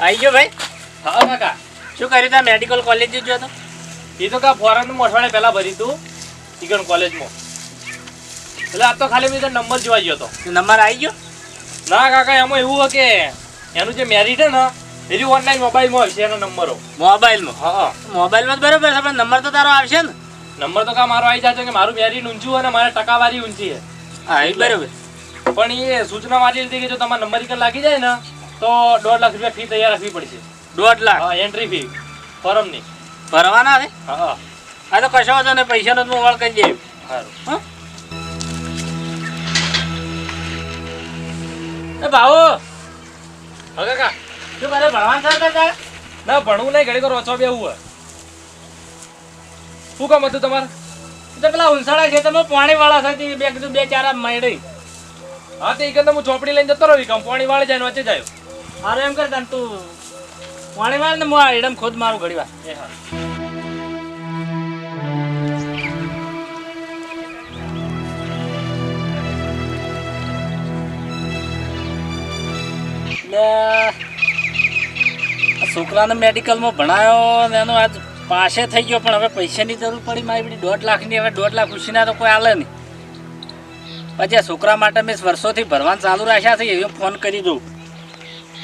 આવી ગયો ભાઈ. હા કાકા. શું કર્યું તા મેડિકલ કોલેજ જો તો એ તો કા ફોરનનું મોઠવાડે પહેલાં ભરી તું ઈગન કોલેજમાં એટલે આ તો ખાલી મેં નંબર જોવા ગયો હતો નંબર આવી ગયો? ના કાકા એમાં એવું હોય કે એનું જે મેરિટ હે ને એની ઓનલાઈન મોબાઈલમાં આવશે એનો નંબરો. મોબાઈલમાં હા મોબાઈલમાં બરાબર છે પણ નંબર તો તારો આવશે ને? નંબર તો કા મારો આવી જાય કે મારું મેરિટ ઊંચું અને મારે ટકાવારી ઊંચી છે હા એ બરાબર. પણ એ સૂચના મારી લીધી કે જો તમારો નંબર લાગી જાય ને તો દોઢ લાખ રૂપિયા ફી તૈયાર રાખવી પડશે. દોઢ લાખ? હા એન્ટ્રી ફી ફોરમની. ભરવાના છે હા હા. આ તો કશો વાંધો ને પૈસાનો હું વાળ કરી દે સારું. હા? એ ભાવો! હા કાકા. શું કરે? ભણવાનું સર કરતા? ના ભણવું નહીં ઘડી કરો ઓછો બેવું હોય. શું કામ હતું તમારે? તો પેલા ઉંસાળા છે તમે પાણી વાળા સાથે બે કીધું બે ચાર મળી હા તે એકદમ હું ચોપડી લઈને જતો રહ્યો કામ પાણી વાળી જાય વચ્ચે જાય હારું એમ કરતા તું પાણી માર ને હું આ એડમ ખુદ મારું ઘડી વાર. એ હા. એટલે આ છોકરાને મેડિકલમાં ભણાયો ને એનો આજ પાસે થઈ ગયો પણ હવે પૈસાની જરૂર પડી મારી બધી દોઢ લાખની હવે દોઢ લાખ ઉછીના તો કોઈ આલે નહીં. પછી આ છોકરા માટે મેં વર્ષોથી ભરવાનું ચાલુ રાખ્યા છે એવો ફોન કરી દઉં.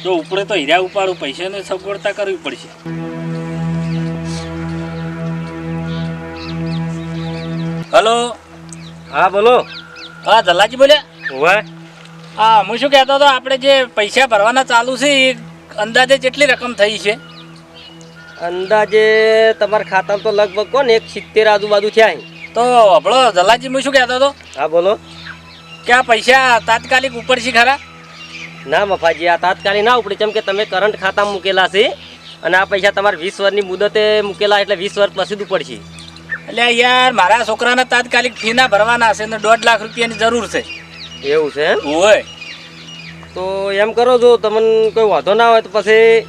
જો ઉપડે તો હીરા ઉપાડું પૈસાની સગવડતા કરવી પડશે. હલો? હા બોલો. હા દલાજી બોલ્યા? હોય હા હું શું કહેતો હતો આપણે જે પૈસા ભરવાના ચાલુ છે એ અંદાજે કેટલી રકમ થઈ છે? અંદાજે તમારા ખાતામાં તો લગભગ કોને એક સિત્તેર આજુબાજુ થયા. તો હભળો દલાજી હું શું કહેતો હતો? હા બોલો. કે આ પૈસા તાત્કાલિક ઉપર છે ખરા? ના મફાજી આ તાત્કાલિક ના ઉપડે કેમ કે તમે કરંટ ખાતામાં મૂકેલા છે અને આ પૈસા તમારે વીસ વર્ષની મુદતે મૂકેલા એટલે વીસ વર્ષ પછી પડશે એટલે યાર મારા છોકરાને તાત્કાલિક ફી ના ભરવાના છે ને દોઢ લાખ રૂપિયાની જરૂર છે. એવું છે એમ? હોય. તો એમ કરો જો તમને કોઈ વાંધો ના હોય તો પછી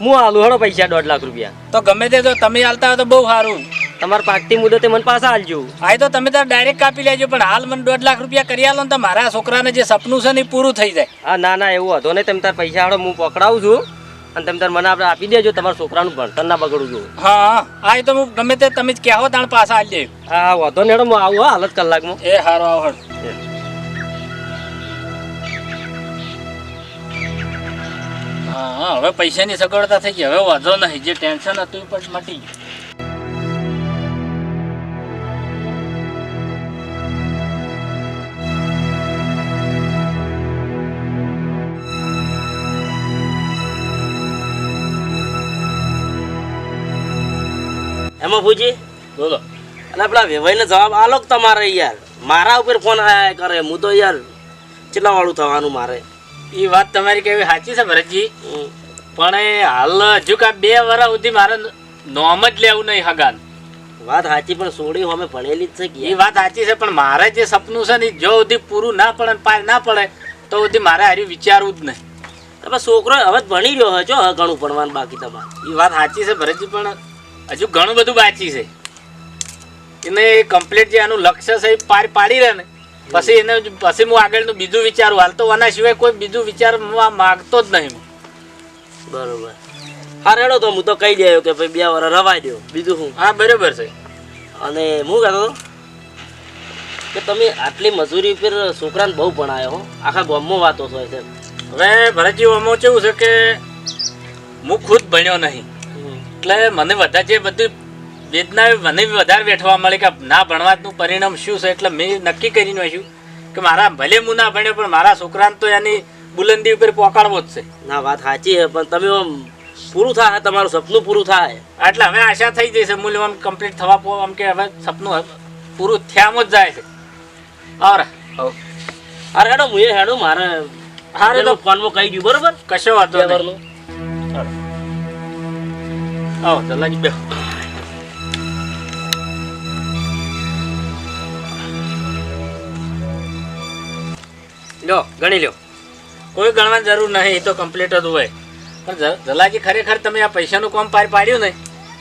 હું આલું હેડો પૈસા દોઢ લાખ રૂપિયા. તો ગમે તે જો તમે હાલતા હોય તો બહુ સારું. તમારે પાકતી મુદતે મને પાછા હાલજો આય તો તમે તાર ડાયરેક્ટ કાપી લેજો પણ હાલ મને દોઢ લાખ રૂપિયા કરી આલો ને તો મારા છોકરાને જે સપનું છે ને એ પૂરું થઈ જાય. હા ના ના એવું હતો નહીં. તમે તાર પૈસા હાડો હું પકડાવું છું અને તમે તાર મને આપણે આપી દેજો તમારા છોકરાનું ભણતર ના બગડું છું હા હા તો હું ગમે તે તમે જ કહેવો તાણ પાછા હાલ જાય હા વાંધો હેડો હું આવું હા હાલત કલાકમાં. એ સારો આવડ હા હા હવે પૈસાની સગવડતા થઈ ગઈ. હવે વાંધો નહીં. જે ટેન્શન હતું એ પણ મટી ગયું. એમાં પૂછી બોલો. અને પેલા વેવાઈને જવાબ આલો તમારે યાર? મારા ઉપર ફોન આયા કરે હું તો યાર કેટલા વાળું થવાનું મારે? એ વાત તમારી કેવી સાચી છે ભરતજી. પણ એ હાલ હજુ કા બે વર્ષ સુધી મારે નોમ જ લેવું નહીં હગાન. વાત સાચી પણ સોડી અમે ભણેલી જ છે કે એ વાત સાચી છે પણ મારે જે સપનું છે ને જો સુધી પૂરું ના પડે પાર ના પડે તો સુધી મારે હારી વિચારવું જ નહીં. તમે છોકરો હવે ભણી રહ્યો હવે ઘણું ભણવાનું બાકી તમારે. એ વાત સાચી છે ભરતજી પણ હજુ ઘણું બધું બાકી છે. એને કમ્પ્લીટ જે આનું લક્ષ્ય છે એ પાર પાડી રહે ને. પછી એને પછી હું આગળનું બીજું વિચારું. હાલ તો આના સિવાય કોઈ બીજું વિચારવા માગતો જ નહીં. બરોબર. હા રેડો તો હું તો કહી દેયો કે ભાઈ બે વાર રવાઈ દો બીજું શું? હા બરોબર છે. અને હું કહેતો હતો કે તમે આટલી મજૂરી પર છોકરાને બહુ ભણાયો હો. આખા ગામમાં વાતો થાય છે હવે ભરતજી ગામમાં કેવું છે કે હું ખુદ ભણ્યો નહીં. એટલે મને બધા જે બધું વેદના મને વધારે વેઠવા મળે કે ના ભણવાનું પરિણામ શું છે? એટલે મેં નક્કી કરીને વાંચ્યું કે મારા ભલે હું ના ભણ્યો પણ મારા છોકરાને તો એની બુલંદી ઉપર પહોંચાડવો જ છે. ના વાત સાચી છે પણ તમે પૂરું થાય તમારું સપનું પૂરું થાય. એટલે હવે આશા થઈ જશે મૂલ્ય આમ કમ્પ્લીટ થવા પો આમ કે હવે સપનું પૂરું થયામ જ જાય છે. ઓર અરે હેડો હું એ હેડો મારે હારે તો ફોનમાં કહી દઉં બરોબર? કશો વાંધો નહીં. આવો દલાજી બેહો લો ગણી લો કોઈ ગણવાની જરૂર નહીં, એ તો કમ્પ્લીટ જ હોય. પણ જલાજી ખરેખર તમે આ પૈસાનું કામ પાર પાડ્યું ને,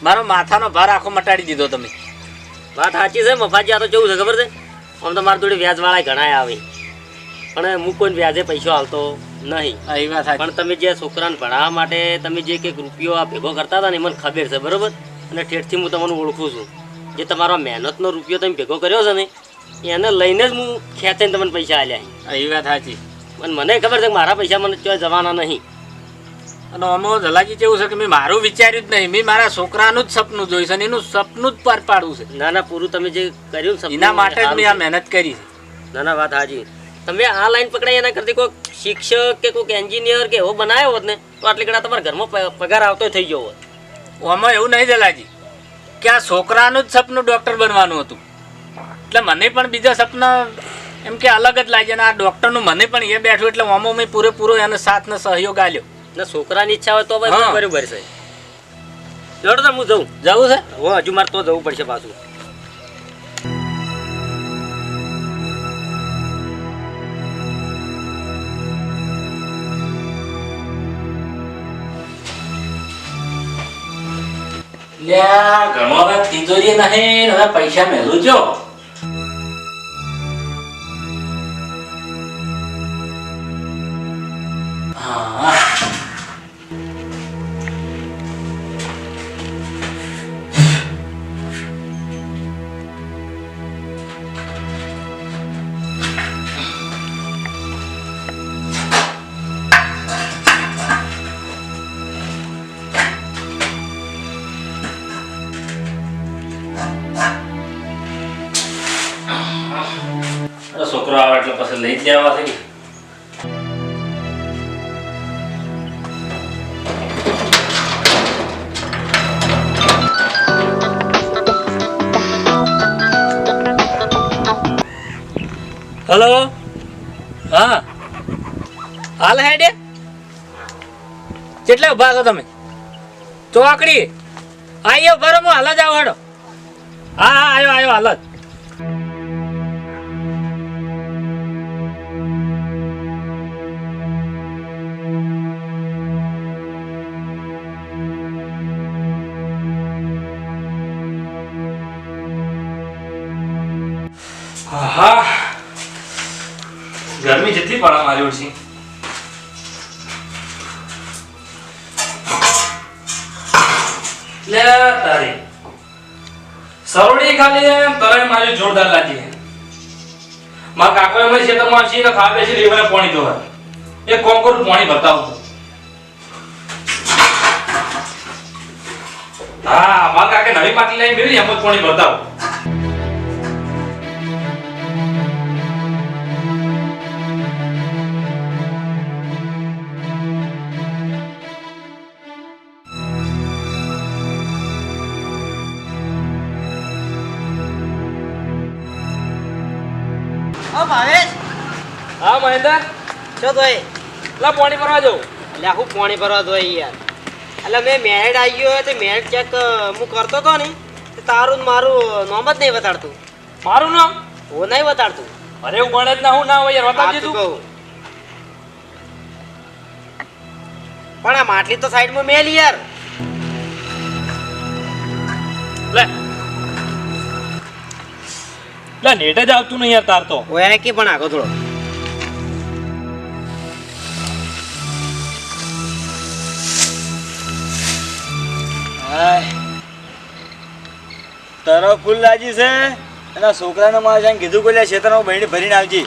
મારો માથાનો ભાર આખો મટાડી દીધો તમે. વાત સાચી છે મફાજી આ તો કેવું છે, ખબર છે? આમ તો મારા જોડે વ્યાજવાળા ઘણા આવે. પણ હું કોઈ વ્યાજે પૈસો આવતો નહીં. એ વાત પણ તમે જે છોકરાને ભણાવવા માટે તમે જે કંઈક રૂપિયો આ ભેગો કરતા હતા ને મને ખબર છે બરાબર? અને ઠેઠથી હું તમને ઓળખું છું. જે તમારો મહેનતનો રૂપિયો તમે ભેગો કર્યો છે ને એને લઈને જ હું ખેંચીને તમને પૈસા આલ્યા એ વાત સાચી. પણ મને ખબર છે કે મારા પૈસા મને ત્યાં જવાના નહીં. અને આમાં જલાજી કેવું છે કે મેં મારું વિચાર્યું જ નહીં. મેં મારા છોકરાનું જ સપનું જોયું છે અને એનું સપનું જ પાર પાડવું છે. ના ના પૂરું તમે જે કર્યું એના માટે જ મેં આ મહેનત કરી છે. ના ના વાત હાજી તમે આ લાઈન પકડાય એના કરતી કોઈક શિક્ષક કે કોઈક એન્જિનિયર કે એવો બનાવ્યો હોત ને તો આટલી ઘણા તમારા ઘરમાં પગાર આવતો થઈ ગયો હોત. આમાં એવું નહીં જલાજી. કે આ છોકરાનું જ સપનું ડૉક્ટર બનવાનું હતું. એટલે મને પણ બીજા સપના એમ કે અલગ જ લાગે અને આ ડૉક્ટરનું મને પણ એ બેઠું એટલે આમાં મેં પૂરેપૂરો એનો સાથ ને સહયોગ આલ્યો. ને છોકરાની ઈચ્છા હોય તો બરોબર છે. જોડો તો હું જઉં. જવું છે? હું હજુ મારે તો જવું પડશે પાછું. લ્યા ઘણો હવે તિજોરી નહીં હવે પૈસા મેલું જો. એટલે પછી લઈ જ લેવા છે હલો હા હાલ હેડે કેટલા ઊભા છો તમે? ચોકડી. આયો બરોબર હાલ જ આવો હા હા આવ્યો આવ્યો હાલ જ. ગરમી જેટલી પણ મારી ઓછી. લે, તારી. સરોડી ખાલી તરાઈ મારી જોરદાર લાગી. મા કાકો એમ ખેતરમાં છે ને છે બેસી રેવાને પાણી ધોવા એક કોમ કરું, પાણી બતાવું હા મા કાકે નવી માટલી લઈને બેસી એમ જ પાણી બતાવું. મહેન્દ્ર છો તોય. લા પાણી ભરવા જાઉં. એટલે આખું પાણી ભરવા જોઈએ યાર. એટલે મેં મેરેડ આવી ગયો તો મેરેડ ચેક હું કરતો હતો ને તારું ને મારું નામ જ નહીં બતાડતું મારું નામ? હું નહીં બતાડતું અરે હું જ ના હું ના હોય યાર બતાવજે દીધું. તું કહું. પણ આ માટલી તો સાઈડમાં મેલ યાર. લે. લે નેટ જ આવતું નહીં યાર તાર તો. ઓયા કે પણ આગો થોડો? તારો ફૂલ લાજી છે? એના છોકરાને મારે જઈને કીધું કોઈ ખેતરમાં બહેણી ભરીને આવજે.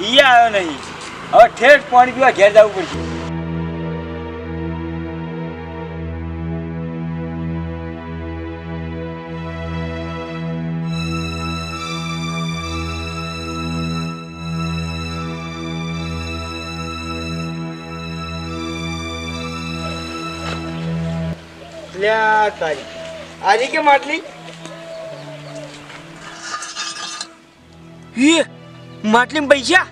ઈ આવ્યો નહીં. હવે ઠેઠ પાણી પીવા ઘેર જવું પડશે. તારી. આજે કે માટલી? એ માટલીમાં પૈસા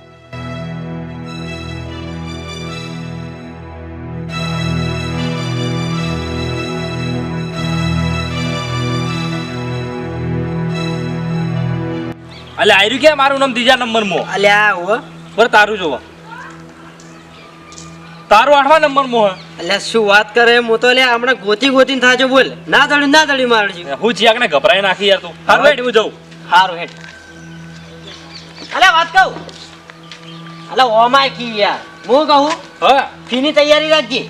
અલ્યા આયરું કે મારું નામ ત્રીજા નંબર મો અલ્યા હો. પર તારું જોવા. તારું આઠમા નંબર મો અલ્યા શું વાત કરે? હું તો અલ્યા હમણાં ગોતી ગોતીને થાજો બોલ. ના દડ્યું ના દડ્યું મારજી હું જીયાક ને ગભરાઈ નાખી યાર તું. હારું હેઠ હું જઉં. હારું હેડ. અલ્યા વાત કહું? એટલે ઓમાય કી યાર હું કહું? હા. ફીની તૈયારી રાખજે.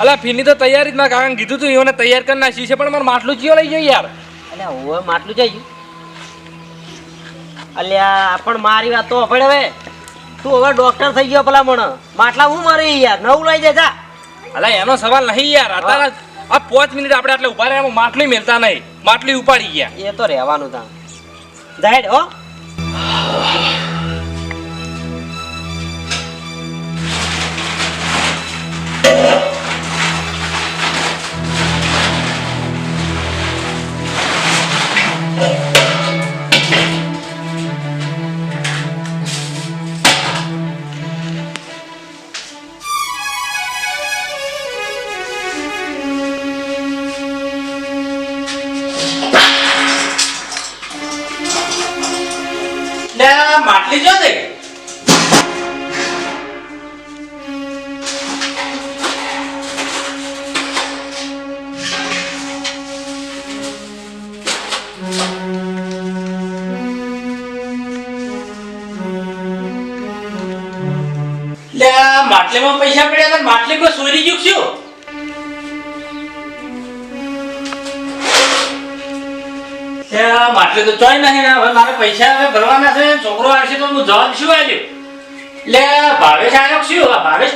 અલા ફીની તો તૈયારી જ મારા કારણ કીધું તું એને તૈયાર કરી નાખી છે પણ મારે માટલું જીઓ લઈ જાય યાર. અલે હું માટલું જઈ અલ્યા પણ મારી વાત તો અભડ હવે. તું હવે ડોક્ટર થઈ ગયો પેલા મણ માટલા હું મારી યાર? નવું લઈ દે જા અલા એનો સવાલ નહીં યાર. અત્યારે આ પાંચ મિનિટ આપણે આટલે ઊભા રહ્યા માટલી મેલતા નહીં. માટલી ઉપાડી ગયા. એ તો રહેવાનું તા. જાહેર હો. લે લે માટલીમાં પૈસા પડ્યા તો માટલી કોઈ સોરી ગયું શું? માટલી તો ચોય નહીં ને હવે મારે પૈસા હવે ભરવાના છે, છોકરો આવશે તો હું જવાબ શું આવ્યો લે, ભાવેશ આવ્યો શું? ભાવેશ,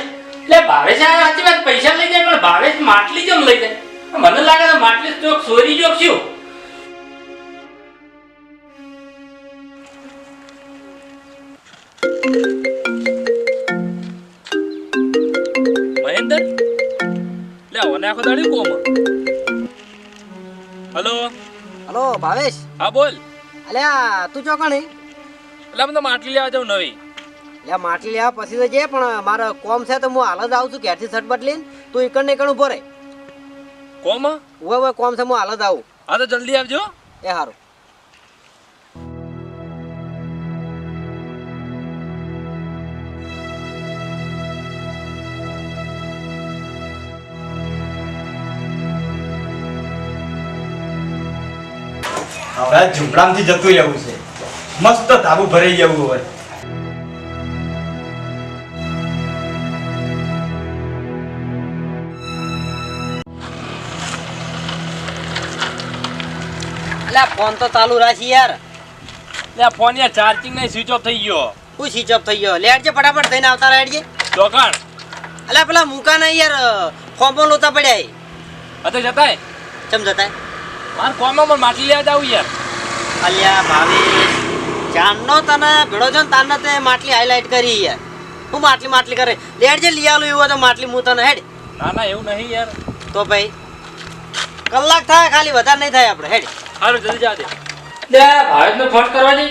લે, ભાવેશ આવ્યો સાચી પૈસા લઈ જાય, પણ ભાવેશ માટલી કેમ લઈ જાય? મને લાગે માટલી ચોક ચોરી ગયો શું? લે ઓને આખો દાડી કોમ હલો? હલો ભાવેશ? હા બોલ. અલ્યા તું ચોકણી એટલે મને માટલી લેવા જાઉં નવી. લે માટલી લેવા પછી તો જે પણ મારે કોમ છે તો હું હાલ જ આવું છું ક્યારથી શર્ટ બદલીને. તું એકણ ને એકણ ઊભો રહે. કોમ? ઉવે ઉવે કોમ છે હું હાલ જ આવું. હા તો જલ્દી આવજો. એ સારું હવે ઝૂંપડામાંથી જતું રહેવું છે. મસ્ત ધાબુ ભરાઈ જવું હવે. અલ્યા ફોન તો ચાલુ રાખી યાર. લે ફોન યાર ચાર્જિંગ નહીં સ્વિચ ઓફ થઈ ગયો. હું સ્વિચ ઓફ થઈ ગયો? લેટજે ફટાફટ થઈને આવતા રહેજે ચોકાણ અલ્યા પેલા મૂકા નહીં યાર ફોર્મ લોતા પડ્યા એ જતાય? ચમ જતાય? માર કોમમાં પણ માટલી લેવા જાવ યાર. અલ્યા ભાવેશ જાનનો તને ભેળો છો ને તાને તે માટલી હાઇલાઇટ કરી યાર હું માટલી માટલી કરે. લેટજે લઈ આલું એવું તો માટલી હું તને હેડ. ના ના એવું નહીં યાર. તો ભાઈ કલાક થાય ખાલી વધારે નહીં થાય આપણે હેડ. હારું જલ્દી જા દે. લે ભાવેશને ફોન કરવા દે.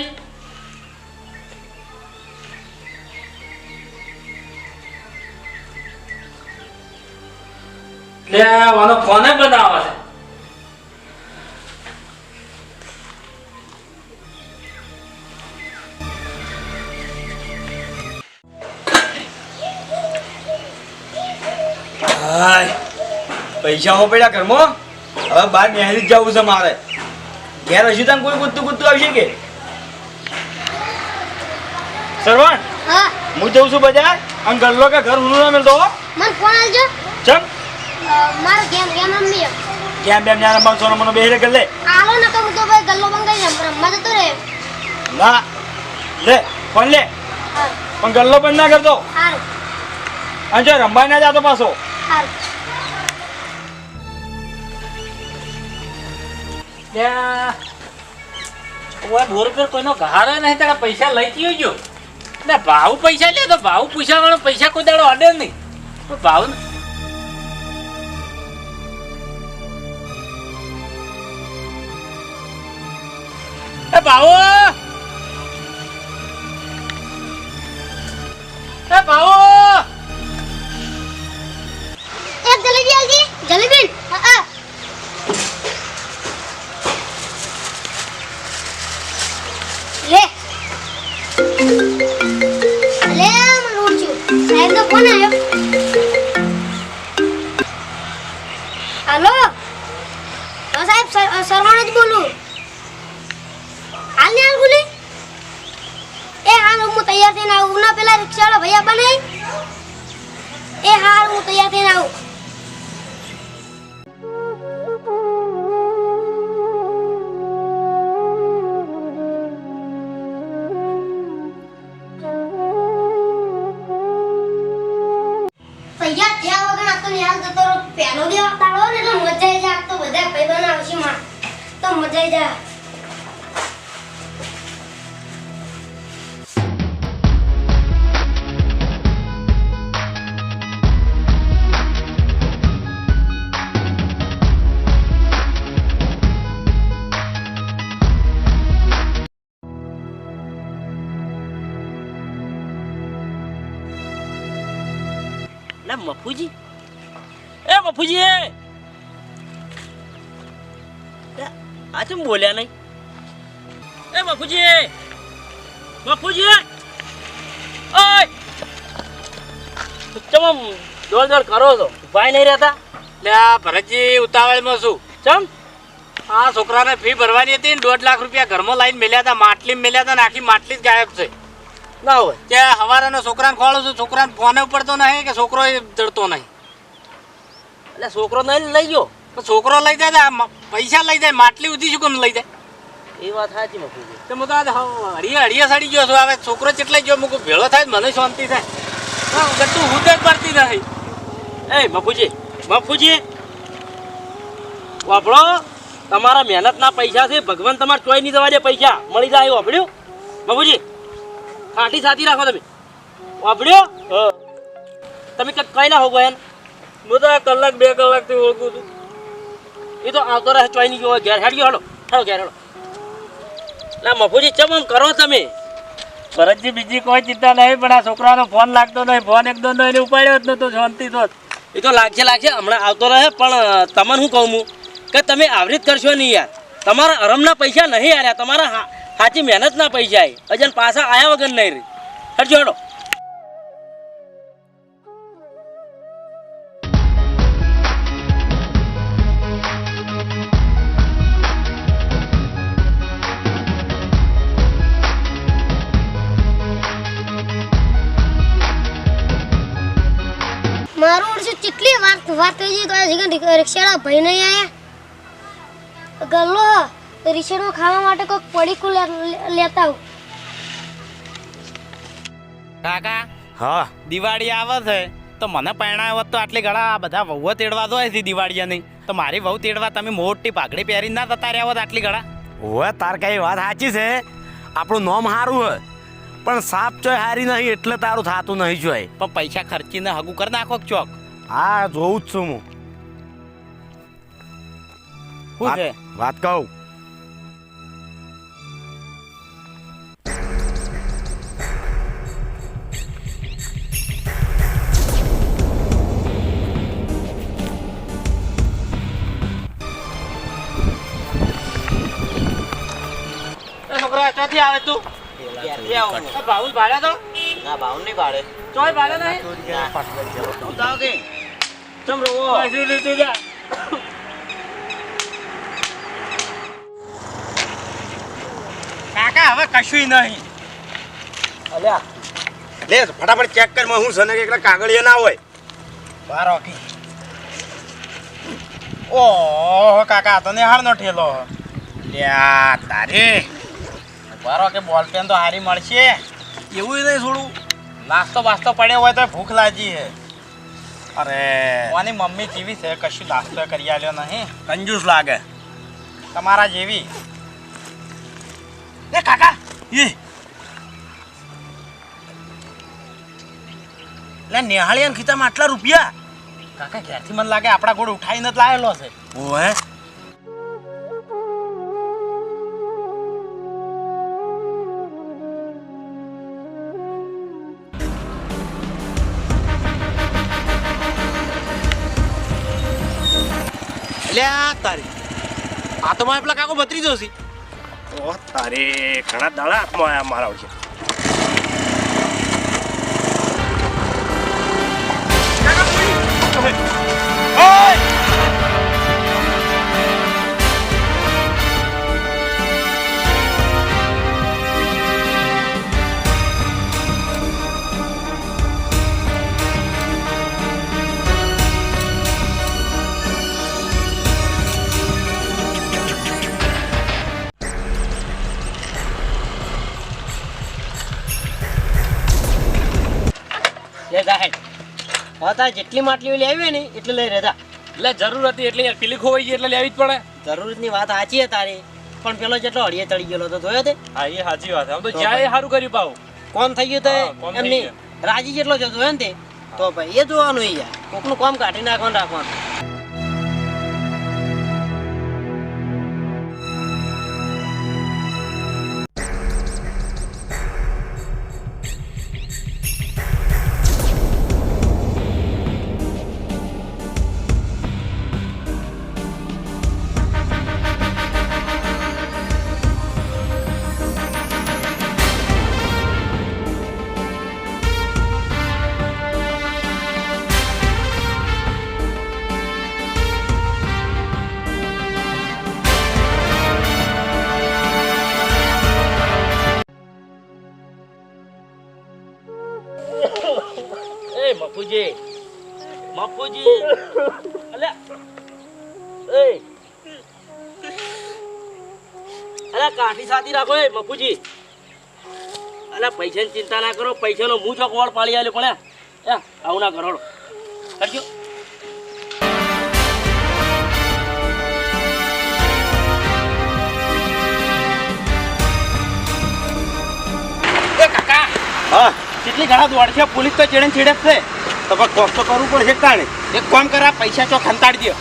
લે આનો ફોને બનાવે છે. હાય. પૈસા હો પડ્યા કરમો હવે બહાર નેહરી જવું છે મારે. ઘેર હજુ તને કોઈ કૂદતું કૂદતું આવશે કે? સરવણ હા. જઉં છું બજાર? અને ગલ્લો કે ઘર હું ના મળતો મને ફોન આલજો. ચમ? મારો ગેમ ગેમ રમી ક્યાં બે ન્યા રમવા સોનો મને બેહરે કર લે આલો ન તો તો ભાઈ ગલ્લો બંગાઈ રમ રમવા જતો રે ના. લે ફોન લે. પણ ગલ્લો બંધ ના કરતો. સારું અને જો રમવા ના જાતો પાછો. કોઈનો ઘારો નહીં, તારા પૈસા લઈ ગયો જો. ભાવ પૈસા લે, તો ભાવ પૂછા વાળો પૈસા કોઈ દાડો અડે નહીં. ભાવ એ ભાવો! ભાવો! આલજી જલેબી હા હા લે લે મને ઉઠ્યું સાહેબ નો ફોન આવ્યો હાલો હા સાહેબ સર- સરવાણો જ બોલું હાલ ને હાલ બોલી એ હાલ હું તૈયાર થઈને આવું ના પેલા રિક્ષાવાળા ભૈયા બને એ હાર હું તૈયાર થઈને આવું તો મજા આવી જાય લે મફુજી એ મફુજી આ ચમ બોલ્યા નહીં? એ બાપુજી! મફુજી ઓય! ચમ દોડ દોડ કરો છો? ઉપાય નહીં રહેતા? એટલે આ ભરતજી ઉતાવળમાં શું ચમ? આ છોકરાને ફી ભરવાની હતી ને દોઢ લાખ રૂપિયા ઘરમાં લાઈન મેલ્યા હતા માટલી મેલ્યા હતા ને આખી માટલી જ ગાયબ છે. ના હોય. કે હવારાનો છોકરાને ખોળો છું છોકરાને ફોને ઉપડતો નહીં કે છોકરો જડતો નહીં? એટલે છોકરો નહીં લઈ ગયો? છોકરો લઈ જાય પૈસા લઈ જાય માટલી ઉધી શું કેમ લઈ જાય? એ વાત સાચી મફુજી. તો હું તો આજ હળીએ હળીએ સડી ગયો છું. હવે છોકરો કેટલાય ગયો મૂકું ભેળો થાય મને શાંતિ થાય. હા ગટ્ટુ હું જ પડતી નથી. એ મફુજી મફુજી. વાપડો તમારા મહેનતના પૈસા છે ભગવાન તમારે ચોઈ નહીં જવા દે પૈસા. મળી જાય વાપડ્યું બાપુજી ખાટી સાથી રાખો તમે. વાપડ્યો તમે કઈ ના હોગો એને હું તો કલાક બે કલાકથી ઓળખું છું. એ તો આવતો રહે ચોઈ નહીં ગયો ઘેર હેડ. ગયો હલો હેડો ઘેર હેડો. ના મફુજી ચમ આમ કરો તમે? ભરતજી બીજી કોઈ ચિંતા નહીં પણ આ છોકરાનો ફોન લાગતો નહીં ફોન એકદમ એને ઉપાડ્યો જ નતો શાંતિ તો એ તો લાગશે લાગશે. હમણાં આવતો રહે પણ તમને શું કહું હું? કે તમે આવરી જ કરશો નહીં યાર. તમારા અરમના પૈસા નહીં આર્યા તમારા સાચી મહેનતના પૈસા એ અજન પાછા આવ્યા વગર નહીં રહી. હટજો હેડો. કેટલી વાત વાત થઈ ગઈ તો આ રિક્ષાવાળા ભાઈ નહીં આવ્યા ગલ્લો રિક્ષાનો રિક્ષામાં ખાવા માટે કોઈક પડીકું લેતા આવું. કાકા હા. દિવાળી આવે છે તો મને પરણાવ્યો તો આટલી ઘણા આ બધા વહુઓ તેડવા દો છે દિવાળીયાની. નહીં તો મારી વહુ તેડવા તમે મોટી પાઘડી પહેરી ના જતા રહ્યા હોત આટલી ઘણા ઓવે તાર કઈ વાત સાચી છે? આપણું નોમ સારું હોય પણ સાપ ચોય હારી નહીં એટલે તારું થાતું નહીં જોય પણ પૈસા ખર્ચીને હગું કરી નાખો ચોક? હા જોઉં જ છું હું શું છે વાત- કહું એ છોકરા ચોથી આવે તું આ ભાવું ભાડે તો ના ભાવ નહીં ભાડે ચોય ભાડે નહીં ચમ રોવો પૈસી લીધું જા કાકા હવે કશું નહીં. અલ્યા લે ફટાફટ ચેક કરમાં હું છે ને કે એકલા કાગળિયા ના હોય. બાર ઓકી ઓહો કાકા તો નો ઠેલો. લ્યા તારે. બારો કે બોલ પેન તો હારી મળશે. એવું નહીં થોડું. નાસ્તો બાસ્તો પડ્યો હોય તો ભૂખ લાગી હે અરે. કોની મમ્મી કેવી છે? કશું નાસ્તો કરી આલ્યો નહીં? કંજૂસ લાગે. તમારા જેવી. એ કાકા! એ. લે નેહાળિયા ખીચામાં આટલા રૂપિયા? કાકા ક્યાંથી મને લાગે આપણા ગોળ ઉઠાઈને જ લાવેલો છે? ઓહે. તારી? આ તો મારે પેલા કાકો બતરી જોશી ઓ તારે ઘણા દાડા હાથમાં આયા મારા છે હવે તારે જેટલી માટલીઓ લેવી ને એટલી લઈ રહેતા. એટલે જરૂર હતી એટલે યાર પેલી ખોવાઈ ગઈ એટલે લેવી જ પડે. જરૂરતની વાત સાચી છે તારી પણ પેલો જેટલો હળીએ ચડી ગયેલો તો જોયો તે? હા એ સાચી વાત આમ તો જ્યાં એ સારું કર્યું પાવ કોણ થઈ ગયું તો? એમની રાજી જેટલો જતો હોય ને તે? તો ભાઈ એ જોવાનું યાર. કોકનું કામ કાઢી નાખવાનું રાખવાનું. કાઠી સાથી રાખો એ મફુજી. અલે પૈસાની ચિંતા ના કરો પૈસાનો હું ચોક વળ પાડી આવ્યો પણ એ આવું ના કરો કરજો. એ કાકા હા? કેટલી ઘણા દોડ છે પોલીસ તો ચેડે છેડે ચેડે છે. તો પણ કોક તો કરવું પડશે કાણે એક કામ કરા પૈસા ચોક ખંતાડી દો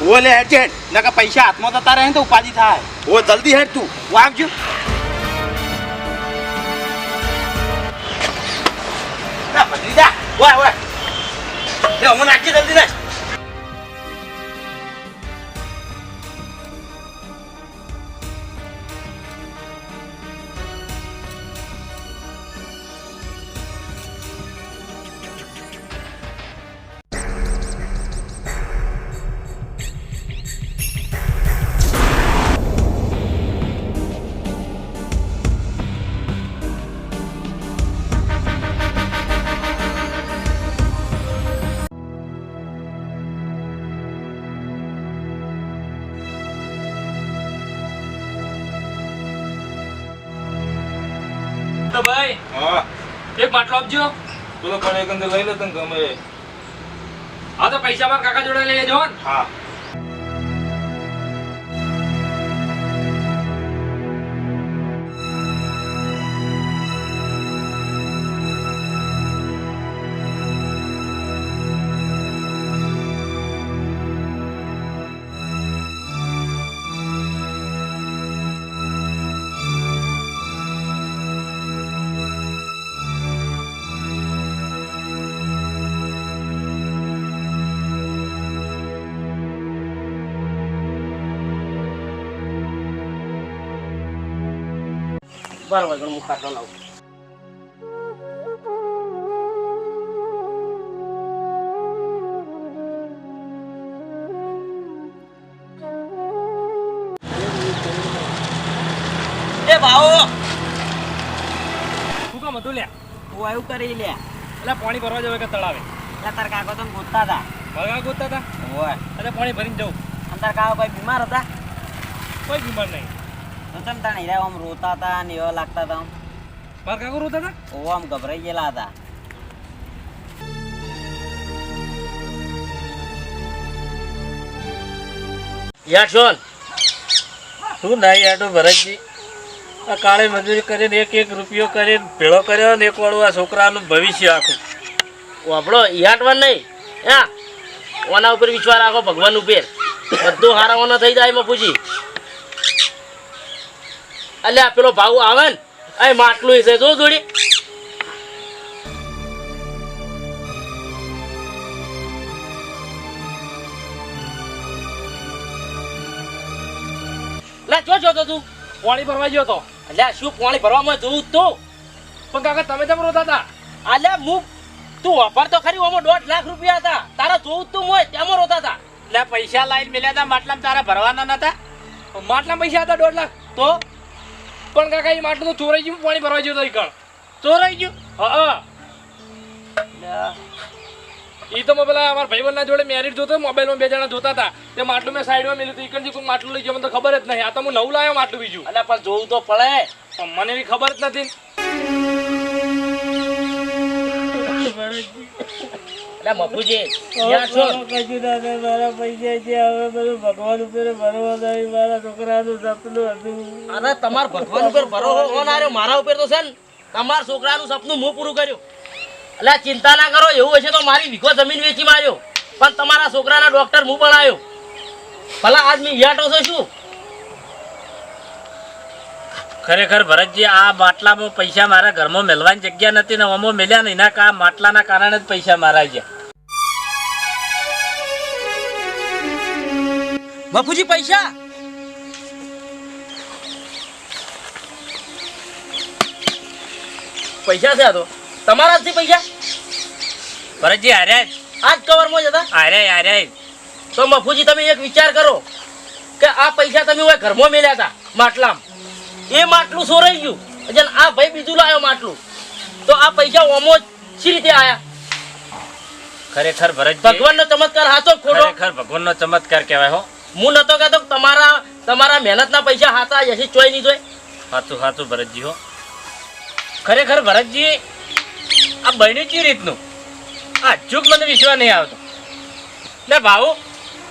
ઓ લે હેડ છે નકર પૈસા હાથમાં જતા રહે તો ઉપાધિ થાય ઓ જલ્દી હેડ તું વાગજો ના ભત્રીજા ઓય ઓય લે હું નાખી જલ્દી નાખ તો ભાઈ. હા. એક માટલો આપજો. પેલો પણ એક અંદર લઈ લે તને ગમે આ હા તો પૈસા મારા કાકા જોડે લઈ લેજો હો. બરાબર હું ખાટલો લાવું એ ભાવો! શું કામ હતું લ્યા હું આવ્યું કરી લે. એટલે પાણી ભરવા જવે કે તળાવે? એટલે તાર કાકો તો ગોતતા હતા. ભરવા ગોતતા હતા? ઓય એટલે પાણી ભરીને જવું અને તાર કાકો કોઈ બીમાર હતા? કોઈ બીમાર નહીં. તો તમ તાણે હીરા આમ રોતા હતા ને એવા લાગતા હતા આમ? મારા કાકો રોતા હતા ઓ આમ ગભરાઈ ગયેલા હતા. યાર શોન શું ના તો ભરતજી? આ કાળે મજૂરી કરીને એક એક રૂપિયો કરીને ભેળો કર્યો ને એક વાળું આ છોકરાનું ભવિષ્ય આખું. આપણો યાટવાન નહીં. હા ઓના ઉપર વિશ્વાસ રાખો ભગવાન ઉપર. બધું હારાવાનો થઈ જાય મફુજી અલ્યા પેલો ભાવ આવે ને એ માટલું છે જો જોડી. લે જો જો તો. તું પાણી ભરવા ગયો તો. અલ્યા શું પાણી ભરવામાં જોઉં તો? પણ કાકા તમે કેમ રોતા હતા? અલ્યા હું તું વાપર તો ખરી ઓમાં દોઢ લાખ રૂપિયા હતા. તારા જોઉં તું મોય તેમાં રોતા હતા? એટલે પૈસા લાઈન મેલ્યા હતા માટલામાં તારા ભરવાના નતા? માટલા પૈસા હતા દોઢ લાખ. તો? પણ કાકા એ માટલું તો ચોરાઈ ગયું પાણી ભરવા ગયો તો ઈ કણ ચોરાઈ ગયું? હા એ તો મેં પેલા અમારા ભાઈબંધના જોડે મેરિટ જોતો મોબાઈલમાં બે જણા જોતા હતા. તે માટલું મેં સાઈડમાં મેલ્યું હતું. ઈકણથી કોઈ માટલું લઈ ગયો મને તો ખબર જ નહીં. આ તો હું નવું લાવ્યો માટલું બીજું. અલ્યા પણ જોવું તો પડે. પણ મને એવી ખબર જ નથી. એટલે મફુજી યાર છો. કશું ના મારા પૈસા છે હવે બધું ભગવાન ઉપર ભરવા નહીં મારા છોકરાનું સપનું હતું. અરે તમાર ભગવાન ઉપર ભરોસો કોણ આર્યો મારા ઉપર તો છે ને તમારા છોકરાનું સપનું હું પૂરું કર્યું. એટલે ચિંતા ના કરો એવું હશે તો મારી વીઘો જમીન વેચી માર્યો. પણ તમારા છોકરાના ડોક્ટર હું પણ આવ્યો ભલા આજ મેં યાટો છો શું? ખરેખર ભરતજી આ માટલામાં પૈસા મારા ઘરમાં મેળવાની જગ્યા નથી ને અમો મેલ્યા ને એના કા માટલાના કારણે જ પૈસા મારા ગયા મફુજી પૈસા? પૈસા છે આ તો. તમારા જ પૈસા? ભરતજી હાર્યા જ. આજ કવરમાં જ હતા? હાર્યા હાર્યા તો મફુજી તમે એક વિચાર કરો કે આ પૈસા તમે ઘરમાં મેલ્યા હતા માટલામાં. એ માટલું સોરાઈ ગયું. એટલે આ ભાઈ બીજું લાવ્યો માટલું. તો આ પૈસા ઓમો શી રીતે આયા? ખરેખર ભરત ભગવાનનો ચમત્કાર હાચો કે ખોટો? ખરેખર ભગવાનનો ચમત્કાર કહેવાય હો. હું નતો કહેતો તમારા તમારા મહેનતના પૈસા હાચા હશે ચોય નહીં જોઈ સાચું હાથું ભરતજી હો. ખરેખર ભરતજી આ બન્યું ચી રીતનું? આ ચૂક મને વિશ્વાસ નહીં આવતો. ને ભાઉ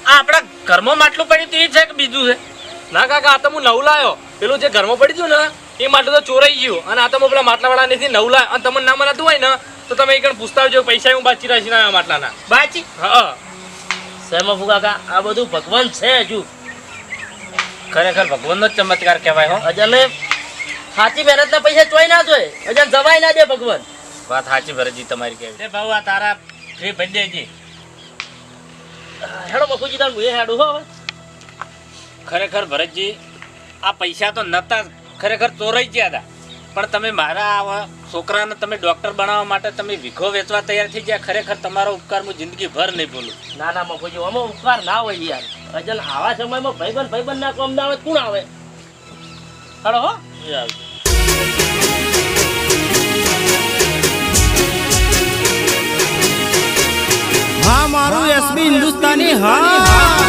આ આપણા ઘરમાં માટલું પડ્યું તે છે કે બીજું છે? ના કાકા આ તો હું નવું લાયો. પેલું જે ઘરમાં પડી ગયું ને એ માટે તો ચોરાઈ ગયું. અને આ તો હું પેલા માટલાવાળા નથી નવું લાય. અને તમને ના મનાતું હોય ને તો તમે એક પૂછતા આવજો પૈસા હું બાચી રાખી ના માટલાના. બાચી? હા સહેમફુ કાકા? આ બધું ભગવાન છે હજુ. ખરેખર ભગવાનનો જ ચમત્કાર કહેવાય હો. અજને સાચી મહેનતના પૈસા ચોઈ ના જોઈએ. અજન જવાય ના દે ભગવાન. વાત સાચી ભરતજી તમારી કહેવી ભાવ આ તારા શ્રી ભરી હેડો બકુજી તાર મુએ હેડું હો હવે. ખરેખર ભરતજી આ પૈસા તો નતા ખરેખર ચોરાઈ ગયા હતા. પણ તમે મારા આવા છોકરાને તમે ડોક્ટર બનાવવા માટે તમે વિખો વેચવા તૈયાર થઈ ગયા ખરેખર તમારો ઉપકાર હું જિંદગી ભર નહીં ભૂલું. ના ના મફુજી આમાં ઉપકાર ના હોય યાર. અજન આવા સમયમાં ભાઈબંધ ભાઈબંધ ના કોમ તો કોણ આવે? હેડો હો. એ આવજો. હા મારું એસબી હિન્દુસ્તાની હા.